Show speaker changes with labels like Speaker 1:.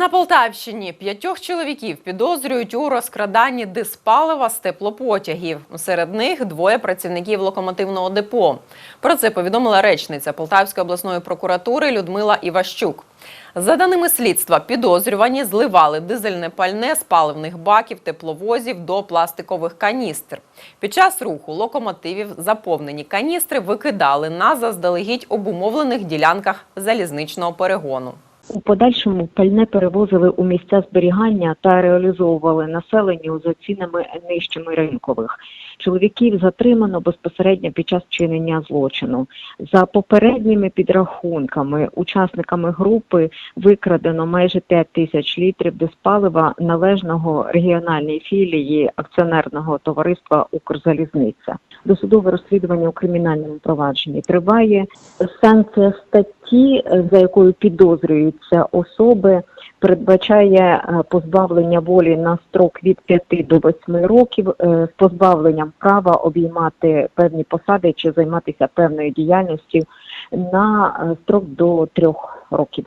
Speaker 1: На Полтавщині п'ятьох чоловіків підозрюють у розкраданні диспалива з теплопотягів. Серед них двоє працівників локомотивного депо. Про це повідомила речниця Полтавської обласної прокуратури Людмила Іващук. За даними слідства, підозрювані зливали дизельне пальне з паливних баків тепловозів до пластикових каністр. Під час руху локомотивів заповнені каністри викидали на заздалегідь обумовлених ділянках залізничного перегону.
Speaker 2: У подальшому пальне перевозили у місця зберігання та реалізовували населенню за цінами нижчими ринкових. Чоловіків затримано безпосередньо під час вчинення злочину. За попередніми підрахунками, учасниками групи викрадено майже 5 тисяч літрів диспалива належного регіональній філії акціонерного товариства Укрзалізниця. Досудове розслідування у кримінальному провадженні триває. Санкція статті, за якою підозрюються особи, передбачає е, позбавлення волі на строк від 5 до 8 років е, з позбавленням права обіймати певні посади чи займатися певною діяльністю на е, строк до 3 років.